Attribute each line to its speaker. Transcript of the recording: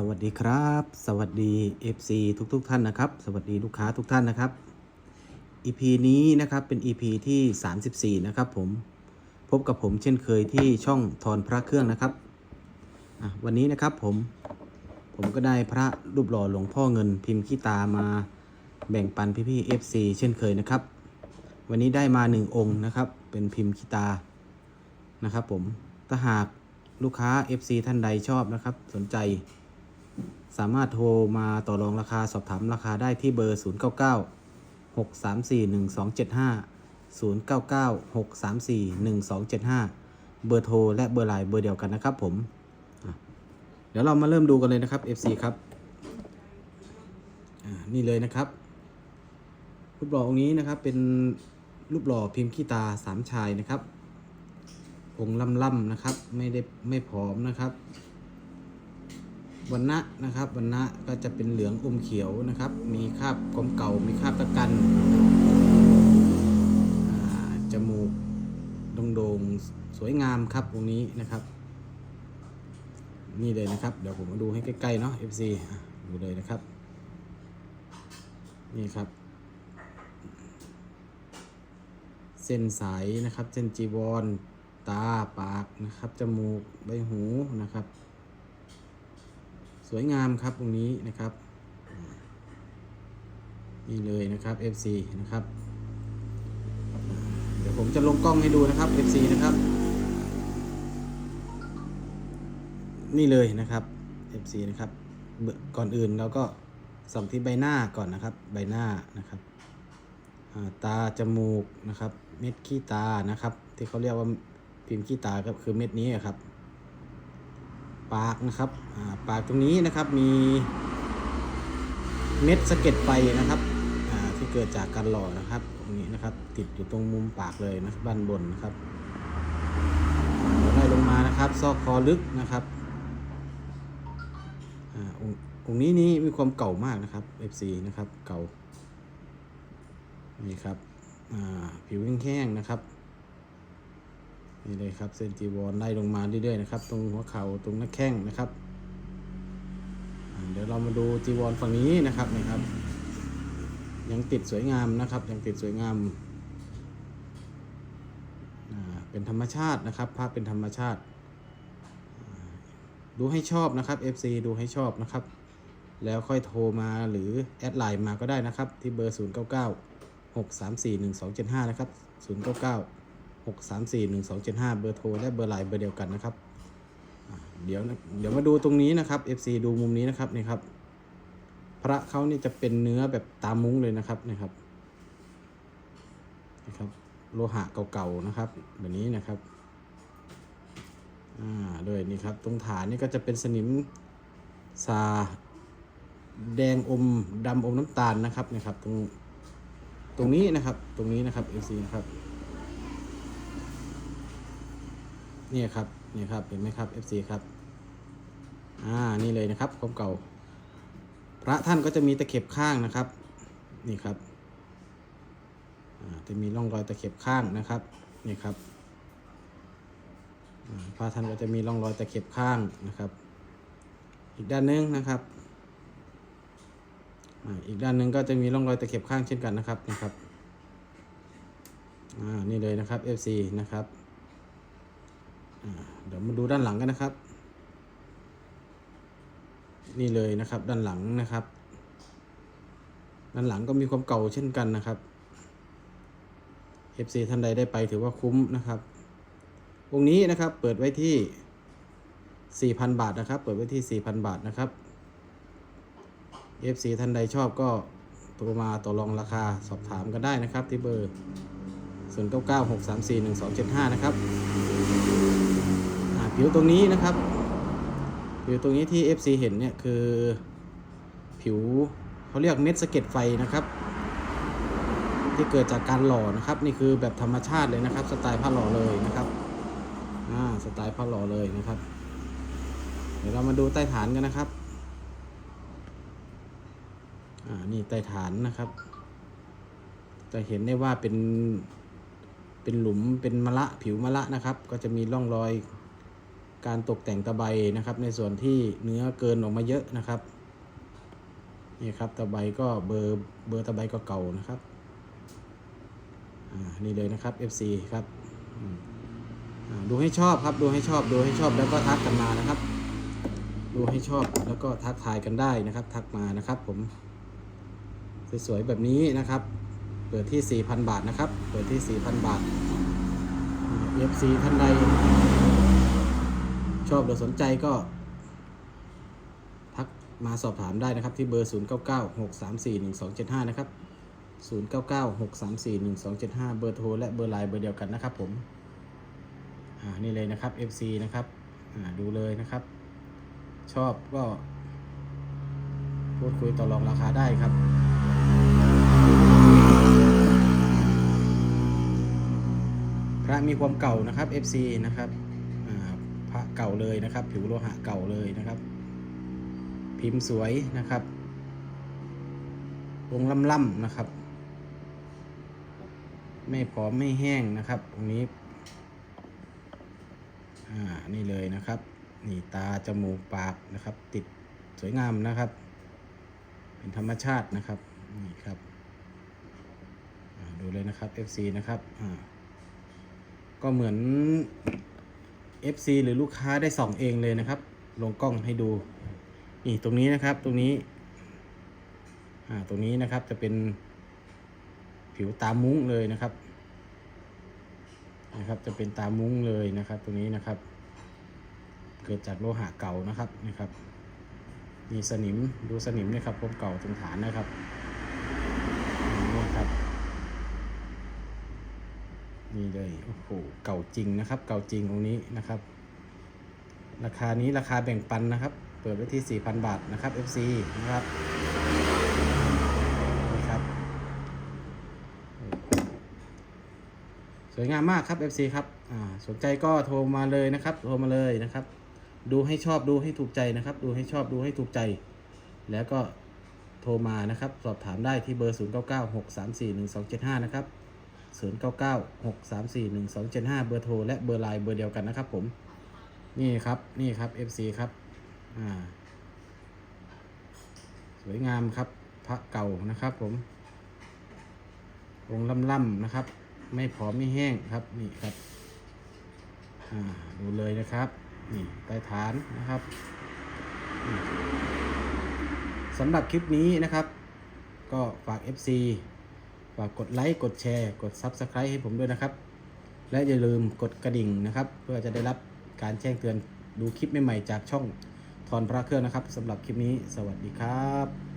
Speaker 1: สวัสดีครับ สวัสดี FC ทุกๆทท่านนะครับ สวัสดีลูกค้าทุกท่านนะครับ EP นี้นะครับเป็น EP ที่ 34 นะครับผมพบกับผมเช่นเคยที่ช่องทอนพระเครื่องนะครับวันนี้นะครับผมผมก็ได้พระรูปหล่อหลวงพ่อเงินพิมพ์ขี้ตามาแบ่งปันพี่ๆ FC เช่นเคยนะครับ วันนี้ได้มาหนึ่งองค์นะครับ เป็นพิมพ์ขี้ตานะครับ ผมถ้าหากลูกค้า FC ท่านใดชอบนะครับ สนใจ สามารถโทรมาต่อรองราคาสอบถามราคาได้ที่เบอร์ 0 9 9 6 3 4 1 2 7 5 0 9 9 6 3 4 1 2 7 5 เบอร์โทรและเบอร์ไลน์เบอร์เดียวกันนะครับผม เดี๋ยวเรามาเริ่มดูกันเลยนะครับ FC ครับ นี่เลยนะครับ รูปหล่อองค์นี้นะครับเป็นรูปหล่อพิมพ์ขี้ตาสามชายนะครับ องค์ล่ำๆนะครับ ไม่ได้ไม่ผอมนะครับ วันนะนะครับวันนะก็จะเป็นเหลืองอมเขียวนะครับ มีคราบกลมเก่า มีคราบตะกันอ่าจมูกโด่งๆสวยงามครับตรงนี้นะครับ นี่เลยนะครับ เดี๋ยวผมมาดูให้ใกล้ๆเนาะ FC ดูเลยนะครับ นี่ครับ เส้นสายนะครับ เส้นจีวร ตาปากนะครับ จมูกใบหูนะครับ สวยงามครับตรงนี้นะครับนี่เลยนะครับ FC นะครับ เดี๋ยวผมจะลงกล้องให้ดูนะครับ FC นะครับ นี่เลยนะครับ FC นะครับก่อนอื่นเราก็ส่องที่ใบหน้าก่อนนะครับ ใบหน้านะครับาตาจมูกนะครับ เม็ดขี้ตานะครับ ที่เขาเรียกว่าพิมพ์ขี้ตาก็คือเม็ดนี้ครับ ปากนะครับปากตรงนี้นะครับมีเม็ดสะเก็ดไฟนะครับที่เกิดจากการหล่อนะครับตรงนี้นะครับติดอยู่ตรงมุมปากเลยนะครับด้านบนนะครับเดี๋ยวไล่ลงมานะครับ ซอกคอลึกนะครับอ่าองค์นี้นี่มีความเก่ามากนะครับ FC นะครับเก่านี่ครับผิวแห้งๆนะครับ นี่เลยครับเส้นจีวรไล่ลงมาเรื่อยๆนะครับ ตรงหัวเข่าตรงหน้าแข้งนะครับ เดี๋ยวเรามาดูจีวรฝั่งนี้นะครับนี่ครับ ยังติดสวยงามนะครับ ยังติดสวยงามเป็นธรรมชาตินะครับภาพเป็นธรรมชาติ ดูให้ชอบนะครับ FC ดูให้ชอบนะครับ แล้วค่อยโทรมาหรือแอดไลน์มาก็ได้นะครับ ที่เบอร์ 0 9 9 6 3 4 1 2 7 5 นะครับ 0 9 9 6 3 4 1 2 7 5 เบอร์โทรและเบอร์ไลน์เบอร์เดียวกันนะครับ เดี๋ยวเดี๋ยวมาดูตรงนี้นะครับ FC ดูมุมนี้นะครับนี่ครับ พระเขานี่จะเป็นเนื้อแบบตามมุ้งเลยนะครับนี่ครับนะครับ โลหะเก่าๆนะครับ แบบนี้นะครับอ่าด้วยนี่ครับ ตรงฐานนี่ก็จะเป็นสนิมซาแดงอมดำอมน้ำตาลนะครับนี่ครับ ตรงตรงนี้นะครับ ตรงนี้นะครับ FC นะครับ นี่ครับนี่ครับเห็นไหมครับ FC ครับอ่านี่เลยนะครับความเก่า พระท่านก็จะมีตะเข็บข้างนะครับ นี่ครับอ่าจะมีร่องรอยตะเข็บข้างนะครับนี่ครับพระท่านก็จะมีร่องรอยตะเข็บข้างนะครับ อีกด้านหนึงนะครับอ่าอีกด้านหนึงก็จะมีร่องรอยตะเข็บข้างเช่นกันนะครับนะครับอ่านี่เลยนะครับ FC นะครับ เดี๋ยวมาดูด้านหลังกันนะครับ นี่เลยนะครับ ด้านหลังนะครับ ด้านหลังก็มีความเก่าเช่นกันนะครับ FC ท่านใดได้ไปถือว่าคุ้มนะครับวงนี้นะครับเปิดไว้ที่ 4,000 บาทนะครับ เปิดไว้ที่ 4,000 บาทนะครับ FC ท่านใดชอบก็โทรมาต่อรองราคาสอบถามกันได้นะครับ ที่เบอร์ 0 9 9 6 3 4 1 2 7 5 นะครับ ผิวตรงนี้นะครับ ผิวตรงนี้ที่ FC เห็นเนี่ยคือผิวเขาเรียกเม็ดสะเก็ดไฟนะครับ ที่เกิดจากการหล่อนะครับ นี่คือแบบธรรมชาติเลยนะครับ สไตล์ผ้าหล่อเลยนะครับอ่าสไตล์ผ้าหล่อเลยนะครับ เดี๋ยวเรามาดูใต้ฐานกันนะครับอ่านี่ใต้ฐานนะครับ จะเห็นได้ว่าเป็นเป็นหลุมเป็นมะละผิวมะละนะครับ ก็จะมีร่องรอย การตกแต่งตะไบนะครับ ในส่วนที่เนื้อเกินออกมาเยอะนะครับนี่ครับตะไบก็เบอร์เบอร์ตะไบก็เก่านะครับนี่เลยนะครับ FC ครับดูให้ชอบครับดูให้ชอบดูให้ชอบแล้วก็ทักกันมานะครับ ดูให้ชอบแล้วก็ทักทายกันได้นะครับ ทักมานะครับผมสวยๆแบบนี้นะครับ เปิดที่ 4,000 บาทนะครับ เปิดที่ 4,000 บาทเอฟซีท่านใด ชอบหรือสนใจก็ ทักมาสอบถามได้นะครับ ที่เบอร์ 0996341275 นะครับ 0996341275 เบอร์โทรและเบอร์ไลน์เบอร์เดียวกันนะครับ ผมอ่านี่เลยนะครับ FC นะครับอ่าดูเลยนะครับ ชอบก็ พูดคุยต่อรองราคาได้ครับพระมีความเก่านะครับ FC นะครับ เก่าเลยนะครับ ผิวโลหะเก่าเลยนะครับ พิมพ์สวยนะครับ วงล่ำๆนะครับ ไม่ผอมไม่แห้งนะครับ ตรงนี้ อ่า นี่เลยนะครับ นี่ตา จมูก ปากนะครับ ติดสวยงามนะครับ เป็นธรรมชาตินะครับ นี่ครับดูเลยนะครับ FC นะครับ อ่า ก็เหมือน FC หรือลูกค้าได้ส่องเองเลยนะครับ ลงกล้องให้ดู นี่ตรงนี้นะครับ ตรงนี้ อ่า ตรงนี้นะครับจะเป็นผิวตามุ้งเลยนะครับ นะครับ จะเป็นตามุ้งเลยนะครับ ตรงนี้นะครับ เกิดจากโลหะเก่านะครับ นะครับ มีสนิม ดูสนิมนะครับพบเก่าตรงฐานนะครับนี่ครับ นี่เลยโอ้โหเก่าจริงนะครับ เก่าจริงตรงนี้นะครับ ราคานี้ราคาแบ่งปันนะครับ เปิดไว้ที่ 4,000 บาทนะครับ FC นะครับนี่ครับ สวยงามมากครับ FC ครับอ่าสนใจก็โทรมาเลยนะครับ โทรมาเลยนะครับ ดูให้ชอบดูให้ถูกใจนะครับ ดูให้ชอบดูให้ถูกใจ แล้วก็โทรมานะครับ สอบถามได้ที่เบอร์ 0996341275 นะครับ 0996341275 เบอร์โทรและเบอร์ไลน์เบอร์เดียวกันนะครับผม นี่ครับนี่ครับ FC ครับ อ่า สวยงามครับพระเก่านะครับผมองล่ำๆนะครับ ไม่ผอมไม่แห้งครับนี่ครับ อ่าดูเลยนะครับนี่ใต้ฐานนะครับสำหรับคลิปนี้นะครับ ก็ฝาก FC ฝากกดไลค์ กดแชร์ กด Subscribe ให้ผมด้วยนะครับ และอย่าลืมกดกระดิ่งนะครับ เพื่อจะได้รับการแจ้งเตือนดูคลิปใหม่ๆจากช่องทอนพระเครื่องนะครับสำหรับคลิปนี้ สวัสดีครับ